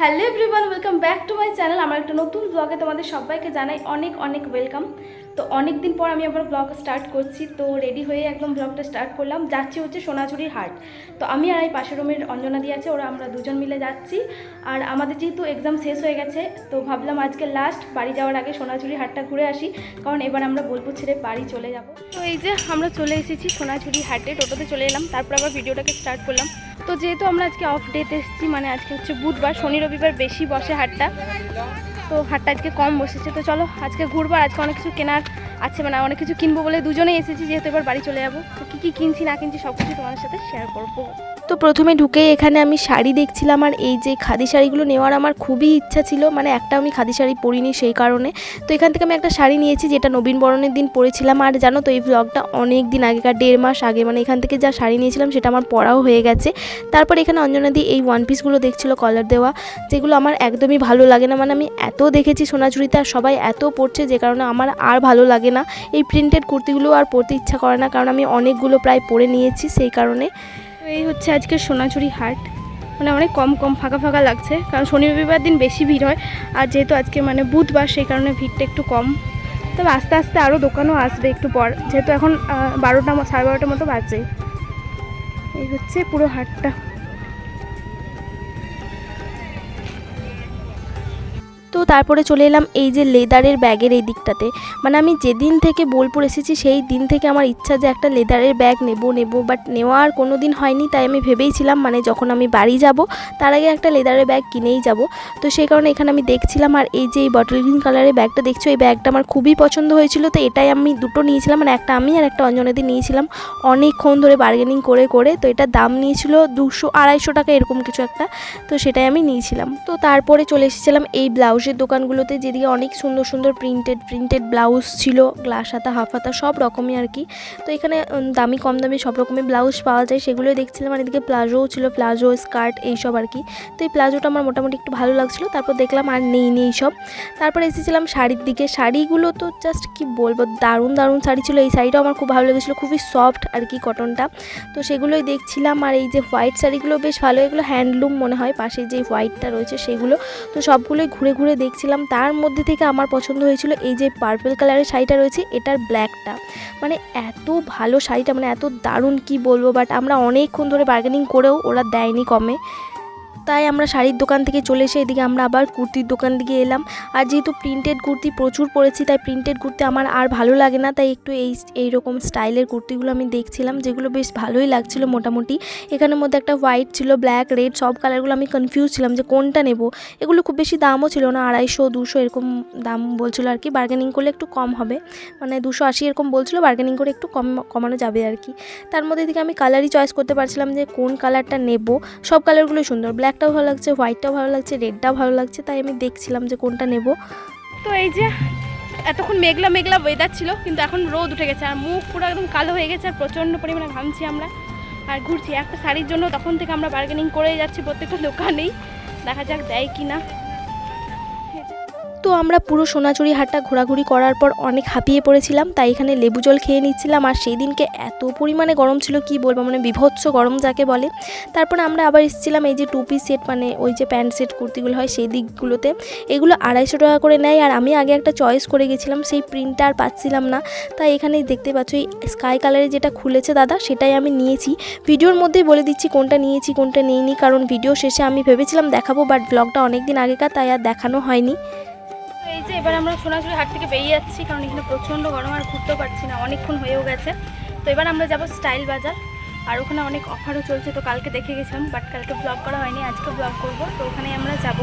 Hello everyone welcome back to my channel আমার একটা নতুন ব্লগে তোমাদের সবাইকে জানাই অনেক অনেক ওয়েলকাম তো অনেক দিন পর আমি আবার ব্লগ স্টার্ট করছি, তো রেডি হয়ে একদম ব্লগটা স্টার্ট করলাম। যাচ্ছি হচ্ছে সোনাঝুরির হাট। তো আমি আর এই পাশের রুমের অঞ্জনা দিয়ে আছে, ওরা আমরা দুজন মিলে যাচ্ছি। আর আমাদের যেহেতু এক্সাম শেষ হয়ে গেছে, তো ভাবলাম আজকে লাস্ট বাড়ি যাওয়ার আগে সোনাঝুরি হাটটা ঘুরে আসি। কারণ এবার আমরা বোলপুর ছেড়ে বাড়ি চলে যাব। তো এই যে আমরা চলে এসেছি সোনাঝুরি হাটে, টোটোতে চলে এলাম। তারপর আবার ভিডিওটাকে স্টার্ট করলাম। তো যেহেতু আমরা আজকে অফ ডেতে এসেছি মানে আজকে হচ্ছে বুধবার, শনি, রবিবার বেশি বসে হাটটা। তো হাটটা আজকে কম বসেছে। তো চলো, আজকে ঘুরবো আজকে অনেক কিছু কেনার আছে মানে অনেক কিছু কিনবো বলে দুজনেই এসেছি, যেহেতু এবার বাড়ি চলে যাব। তো কী কী কিনছি, না কিনছি সব কিছু তোমাদের সাথে শেয়ার করব। তো প্রথমে ঢুকেই এখানে আমি শাড়ি দেখছিলাম আর এই যে খাদি শাড়িগুলো নেওয়ার আমার খুবই ইচ্ছা ছিল মানে একটা আমি খাদি শাড়ি পরিনি সেই কারণে। তো এখান থেকে আমি একটা শাড়ি নিয়েছি যেটা নবীন বরণের দিন পরেছিলাম আর জানো তো এই ব্লগটা অনেক দিন আগেকার, দেড় মাস আগে মানে এখান থেকে যা শাড়ি নিয়েছিলাম সেটা আমার পরাও হয়ে গেছে। তারপর এখানে অঞ্জনা দি এই ওয়ান পিসগুলো দেখছিল কলার দেওয়া, যেগুলো আমার একদমই ভালো লাগে না মানে আমি এত দেখেছি সোনাঝুরিতে আর সবাই এত পড়ছে যে কারণে আমার আর ভালো লাগে না। এই প্রিন্টেড কুর্তিগুলো আর পরতে ইচ্ছা করে না, কারণ আমি অনেকগুলো প্রায় পরে নিয়েছি সেই কারণে। এই হচ্ছে আজকে সোনাঝুরি হাট। মানে অনেক কম কম ফাঁকা ফাঁকা লাগছে, কারণ শনি রবিবার দিন বেশি ভিড় হয়, আর যেহেতু আজকে মানে বুধবার, সেই কারণে ভিড়টা একটু কম। তবে আস্তে আস্তে আরও দোকানও আসবে একটু পর, যেহেতু এখন বারোটা সাড়ে বারোটার মতো বাজে। এই হচ্ছে পুরো হাটটা। তো তারপরে চলে এলাম এই যে লেদারের ব্যাগের এই দিকটাতে। মানে আমি যেদিন থেকে বোলপুর এসেছি, সেই দিন থেকে আমার ইচ্ছা যে একটা লেদারের ব্যাগ নেব নেব। বাট নেওয়ার কোনো দিন হয়নি, তাই আমি ভেবেইছিলাম মানে যখন আমি বাড়ি যাব, তার আগে একটা লেদারের ব্যাগ কিনেই যাব। তো সেই কারণে এখানে আমি দেখছিলাম, আর এই যে এই বটল গ্রিন কালারের ব্যাগটা দেখছ, এই ব্যাগটা আমার খুবই পছন্দ হয়েছিল। তো এটাই আমি দুটো নিয়েছিলাম মানে একটা আমি আর একটা অঞ্জনাদি নিয়েছিলাম। অনেকক্ষণ ধরে বার্গেনিং করে করে, তো এটার দাম নিয়েছিল দুশো আড়াইশো টাকা এরকম কিছু একটা। তো সেটাই আমি নিয়েছিলাম। তো তারপরে চলে এসেছিলাম এই ব্লাউজের দোকানগুলোতে যেদিকে অনেক সুন্দর সুন্দর প্রিন্টেড প্রিন্টেড ব্লাউজ ছিল গ্লাস হাতা হাফ হাতা, সব রকমই আর কি। তো এখানে দামি, কম দামি সব রকমের ব্লাউজ পাওয়া যায়। সেগুলোই দেখছিলাম আর এদিকে প্লাজোও ছিল, প্লাজো স্কার্ট এইসব আর কি। তো এই প্লাজোটা আমার মোটামুটি একটু ভালো লাগছিল। তারপর দেখলাম আর নেই নেই সব। তারপরে এসেছিলাম শাড়ির দিকে। শাড়িগুলো তো জাস্ট কি বলব, দারুণ দারুণ শাড়ি ছিল। এই শাড়িটাও আমার খুব ভালো লেগেছিলো। খুবই সফট আর কি কটনটা তো সেগুলোই দেখছিলাম। আর এই যে হোয়াইট শাড়িগুলো বেশ ভালো। এগুলো হ্যান্ডলুম মনে হয়। পাশে যে হোয়াইটটা রয়েছে সেগুলো। তো সবগুলোই ঘুরে ঘুরে দেখছিলাম, তার মধ্যে থেকে আমার পছন্দ হয়েছিল এই যে পার্পল কালারের শাড়িটা রয়েছে, এটার ব্ল্যাকটা মানে এত ভালো শাড়িটা মানে এত দারুণ কি বলব বাট আমরা অনেকক্ষণ ধরে বার্গেনিং করেও ওরা দেয়নি কমে। তাই আমরা শাড়ির দোকান থেকে চলে এসে এদিকে আমরা আবার কুর্তির দোকান দিকে এলাম। আর যেহেতু প্রিন্টেড কুর্তি প্রচুর পরেছি, তাই প্রিন্টেড কুর্তি আমার আর ভালো লাগে না। তাই একটু এই এই রকম স্টাইলের কুর্তিগুলো আমি দেখছিলাম, যেগুলো বেশ ভালোই লাগছিল মোটামুটি। এখানের মধ্যে একটা হোয়াইট ছিল ব্ল্যাক রেড সব কালারগুলো আমি কনফিউজ ছিলাম যে কোনটা নেব। এগুলো খুব বেশি দামও ছিল না, আড়াইশো, দুশো এরকম দাম বলছিল আর কি। বার্গেনিং করলে একটু কম হবে। মানে দুশো আশি এরকম বলছিল বার্গেনিং করে একটু কম, কমানো যাবে আর কি। তার মধ্যে থেকে আমি কালারই চয়েস করতে পারছিলাম যে কোন কালারটা নেব। সব কালারগুলোই সুন্দর। ব্ল্যাকটাও ভালো লাগছে হোয়াইটটাও ভালো লাগছে রেডটাও ভালো লাগছে, তাই আমি দেখছিলাম যে কোনটা নেব। তো এই যে, এতক্ষণ মেঘলা মেঘলা ওয়েদার ছিল, কিন্তু এখন রোদ উঠে গেছে, আর মুখ পুরো একদম কালো হয়ে গেছে, আর প্রচণ্ড পরিমাণে ঘামছি আমরা, আর ঘুরছি। একটা শাড়ির জন্য তখন থেকে আমরা বার্গেনিং করেই যাচ্ছি প্রত্যেকটা দোকানেই, দেখা যাক দেয় কি না তো আমরা পুরো সোনাচুরি হাটটা ঘোরাঘুরি করার পর অনেক হাঁপিয়ে পড়েছিলাম, তাই এখানে লেবু জল খেয়ে নিচ্ছিলাম। আর সেই দিনকে এত পরিমাণে গরম ছিল, কি বলব মানে বিভৎস গরম যাকে বলে। তারপর আমরা আবার এসেছিলাম এই যে টুপি সেট মানে ওই যে প্যান্ট সেট কুর্তিগুলো হয় সেই দিকগুলোতে। এগুলো আড়াইশো টাকা করে নেয়, আর আমি আগে একটা চয়েস করে গেছিলাম, সেই প্রিন্টটা আর পাচ্ছিলাম না। তাই এখানে দেখতে পাচ্ছ, এই স্কাই কালারের যেটা খুলেছে দাদা, সেটাই আমি নিয়েছি। ভিডিওর মধ্যেই বলে দিচ্ছি কোনটা নিয়েছি, কোনটা নিইনি, কারণ ভিডিও শেষে আমি ভেবেছিলাম দেখাবো বাট ব্লগটা অনেক দিন আগেকার, তাই আর দেখানো হয়নি। যে এবার আমরা সোনাঝুরি হাট থেকে বেরিয়ে যাচ্ছি, কারণ এখানে প্রচণ্ড গরম আর ঘুরতেও পারছি না, অনেকক্ষণ হয়েও গেছে। তো এবার আমরা যাব স্টাইল বাজার, আর ওখানে অনেক অফারও চলছে, তো কালকে দেখে গেছিলাম, বাট কালকে ব্লগ করা হয়নি, আজকে ব্লগ করব, তো ওখানে আমরা যাব।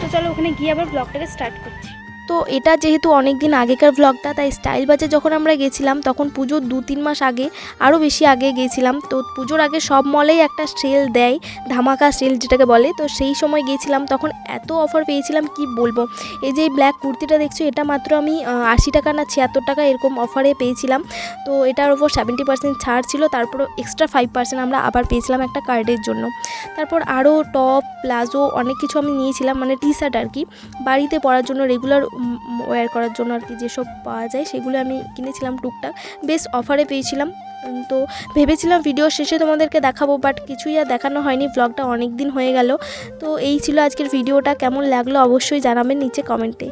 তো চলো ওখানে গিয়ে আবার ব্লগটাকে স্টার্ট করছি। তো এটা যেহেতু অনেক দিন আগেকার ব্লগটা তাই স্টাইল বাজে যখন আমরা গেছিলাম, তখন পুজোর দু তিন মাস আগে আরও বেশি আগে গেছিলাম। তো পুজোর আগে সব মলেই একটা সেল দেয়, ধামাকা সেল যেটাকে বলে। তো সেই সময় গেছিলাম, তখন এত অফার পেয়েছিলাম, কি বলব? এই যে ব্ল্যাক কুর্তিটা দেখছ, এটা মাত্র আমি আশি টাকা না ছিয়াত্তর টাকা এরকম অফারে পেয়েছিলাম। তো এটার ওপর সেভেন্টি পার্সেন্ট ছাড় ছিল, তারপর এক্সট্রা ফাইভ পার্সেন্ট আমরা আবার পেয়েছিলাম একটা কার্ডের জন্য। তারপর আরও টপ প্লাজো অনেক কিছু আমি নিয়েছিলাম মানে টি শার্ট আর কি। বাড়িতে পরার জন্য রেগুলার ওয়্যার করার জন্য আর কি যেসব পাওয়া যায়, সেগুলো আমি কিনেছিলাম টুকটাক। বেশ অফারে পেয়েছিলাম। তো ভেবেছিলাম ভিডিও শেষে তোমাদেরকে দেখাবো বাট কিছুই আর দেখানো হয়নি। ব্লগটা অনেক দিন হয়ে গেল। তো এই ছিল আজকের ভিডিওটা কেমন লাগল অবশ্যই জানাবেন নিচে কমেন্টে